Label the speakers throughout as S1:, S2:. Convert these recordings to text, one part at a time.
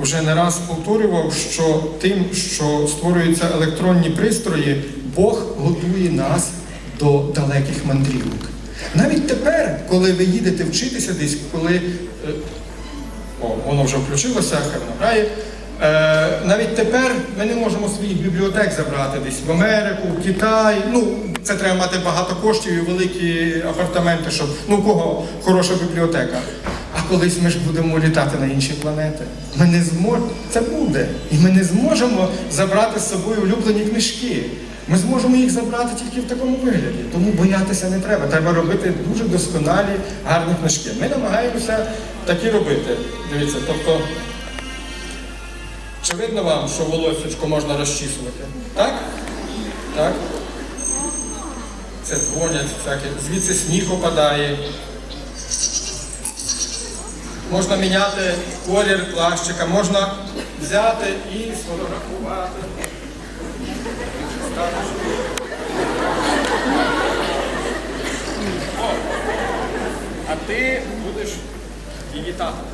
S1: вже не раз повторював, що тим, що створюються електронні пристрої, Бог готує нас до далеких мандрівок. Навіть тепер, коли ви їдете вчитися десь, коли е, о, воно вже включилося, хай воно. Е, навіть тепер ми не можемо своїх бібліотек забрати десь в Америку, в Китай. Ну, це треба мати багато коштів і великі апартаменти, щоб ну у кого хороша бібліотека. Колись ми ж будемо літати на інші планети. Ми не зможемо, це буде. І ми не зможемо забрати з собою улюблені книжки. Ми зможемо їх забрати тільки в такому вигляді. Тому боятися не треба. Треба робити дуже досконалі, гарні книжки. Ми намагаємося такі робити. Дивіться, тобто. Чи видно вам, що волосечко можна розчісувати? Так? Так? Це дзвонять всякі. Звідси сніг опадає. Можна міняти колір плащика, можна взяти і сфотографувати. А ти будеш її татом.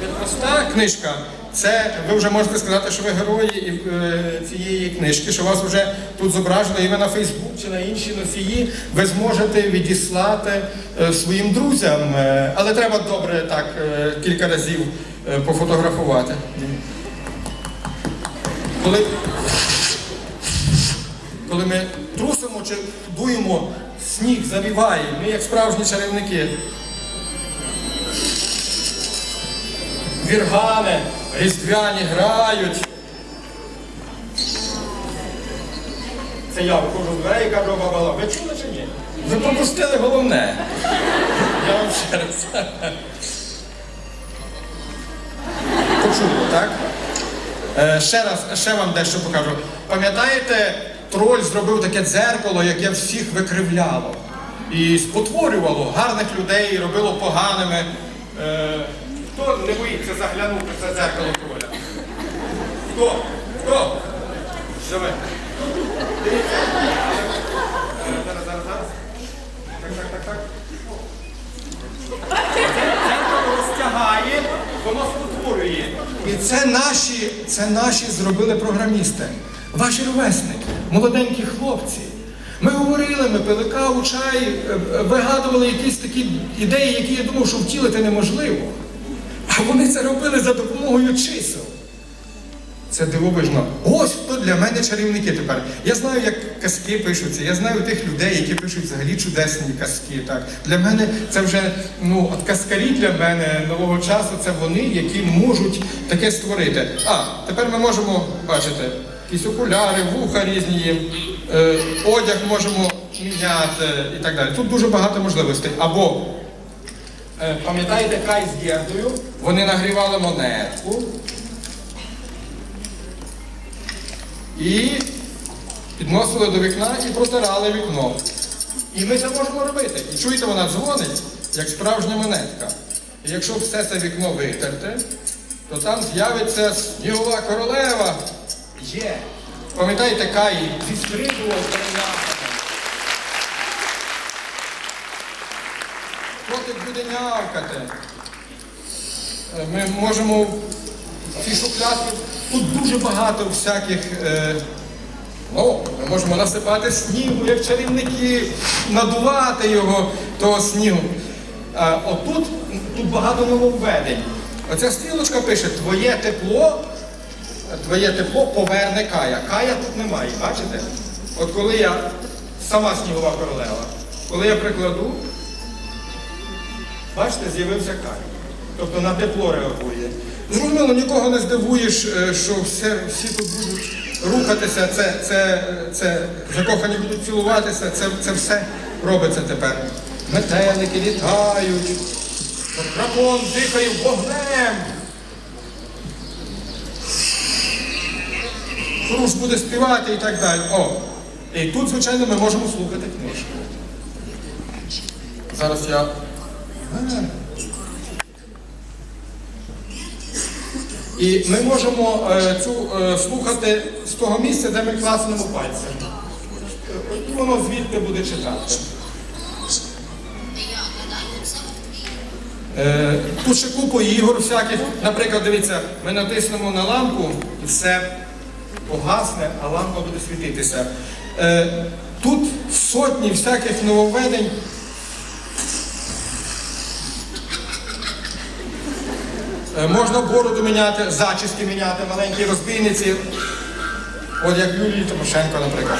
S1: не проста книжка. Це ви вже можете сказати, що ви герої е, цієї книжки, що вас вже тут зображено і ви на Фейсбук чи на інші носії. Ви зможете відіслати е, своїм друзям, е, але треба добре так кілька разів пофотографувати. Коли, коли ми трусимо чи дуємо, сніг завіває, ми як справжні чарівники. Віргани, різдвяні грають. Це я виходжу з дверей і кажу бабала. Ви чули чи ні? Ви пропустили головне. Я вам ще раз. Почули, так? Е, ще раз, ще вам дещо покажу. Пам'ятаєте, троль зробив таке дзеркало, яке всіх викривляло. І спотворювало гарних людей, робило поганими. Е, хто не боїться заглянути це дзеркало троля? Хто? Хто? Зараз, зараз, зараз, зараз. Так, так, так, так. Дзеркало розтягає, воно спотворює. І це наші, це наші зробили програмісти, ваші ровесники, молоденькі хлопці. Ми говорили, ми пили каву, чай, е, е, вигадували якісь такі ідеї, які я думав, що втілити неможливо. А вони це робили за допомогою чисел. Це дивовижно. Ось хто для мене чарівники тепер. Я знаю, як казки пишуться, я знаю тих людей, які пишуть взагалі чудесні казки. Так. Для мене це вже ну, от казкарі для мене нового часу це вони, які можуть таке створити. А, тепер ми можемо бачити якісь окуляри, вуха різні, е, одяг можемо міняти і так далі. Тут дуже багато можливостей. Або Пам'ятаєте Кай з Гердою? Вони нагрівали монетку і підносили до вікна і протирали вікно. І ми це можемо робити. І чуєте, вона дзвонить, як справжня монетка. І якщо все це вікно витерти, то там з'явиться снігова королева. Є. Пам'ятаєте, Кай зістрибував переляхами. Буде нявкати. Е, Ми можемо в ці шухлядки. Тут дуже багато всяких. Е, ну, ми можемо насипати снігу, як чарівники, надувати його, того снігу. А отут тут багато нововведень. Оця стрілочка пише, твоє тепло, твоє тепло поверне Кая. Кая тут немає, бачите? От коли я сама снігова королева, коли я прикладу, Бачите, з'явився Кай. Тобто на тепло реагує. Зрозуміло, нікого не здивуєш, е, що все, всі тут будуть рухатися, це, це, це закохані будуть цілуватися, це, це все робиться тепер. Метелики літають, дракон дихає вогнем. Хруш буде співати і так далі. О, і тут, звичайно, ми можемо слухати книжку. Зараз я І ми можемо е, цю е, слухати з того місця, де ми класнемо пальцем. І воно звідти буде читати. Е, Тут ще купу ігор всяких. Наприклад, дивіться, ми натиснемо на лампу і все погасне, а лампа буде світитися. Е, Тут сотні всяких нововведень. Можна бороду міняти, зачіски міняти, маленькі розбійниці. От як Юлії Тимошенко, наприклад.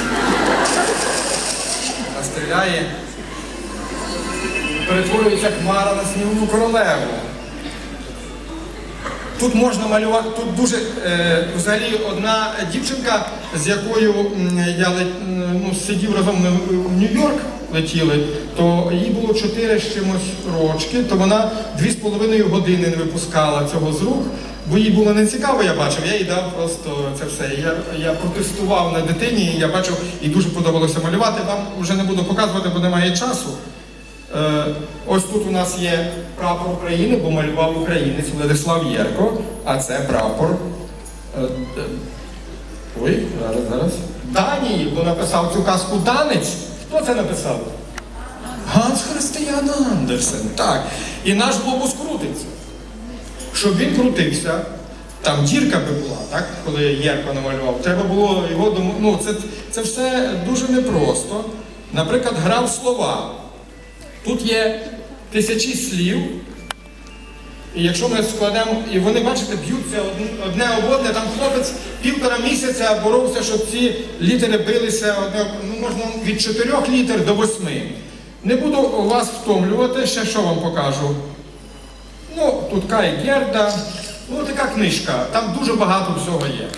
S1: Вона стріляє, перетворюється хмара на снігу королеву. Тут можна малювати, тут дуже е, взагалі одна дівчинка, з якою я ну, сидів разом в Нью-Йорк летіли, то їй було 4 з чимось рочки, то вона 2,5 години не випускала цього з рук, бо їй було не цікаво, я бачив, я їй дав просто це все. Я, я протестував на дитині, я бачив, і дуже подобалося малювати. Вам вже не буду показувати, бо немає часу. Е, Ось тут у нас є прапор України, бо малював українець Владислав Єрко, а це прапор. е, Ой, зараз, зараз. Данії, бо написав цю казку Данець. Хто це написав? Ганс Християн Андерсен. Так. І наш глобус крутиться. Щоб він крутився, там дірка би була, так, коли Єрко намалював, треба було його. Ну, це, це все дуже непросто. Наприклад, грав слова. Тут є тисячі слів. І якщо ми складемо, і вони, бачите, б'ються одне- об одне, там хлопець півтора місяця боровся, щоб ці літери билися одне, ну, можна від чотирьох літер до восьми. Не буду вас втомлювати, ще що вам покажу. Ну, тут Кай Герда, ну така книжка, там дуже багато всього є.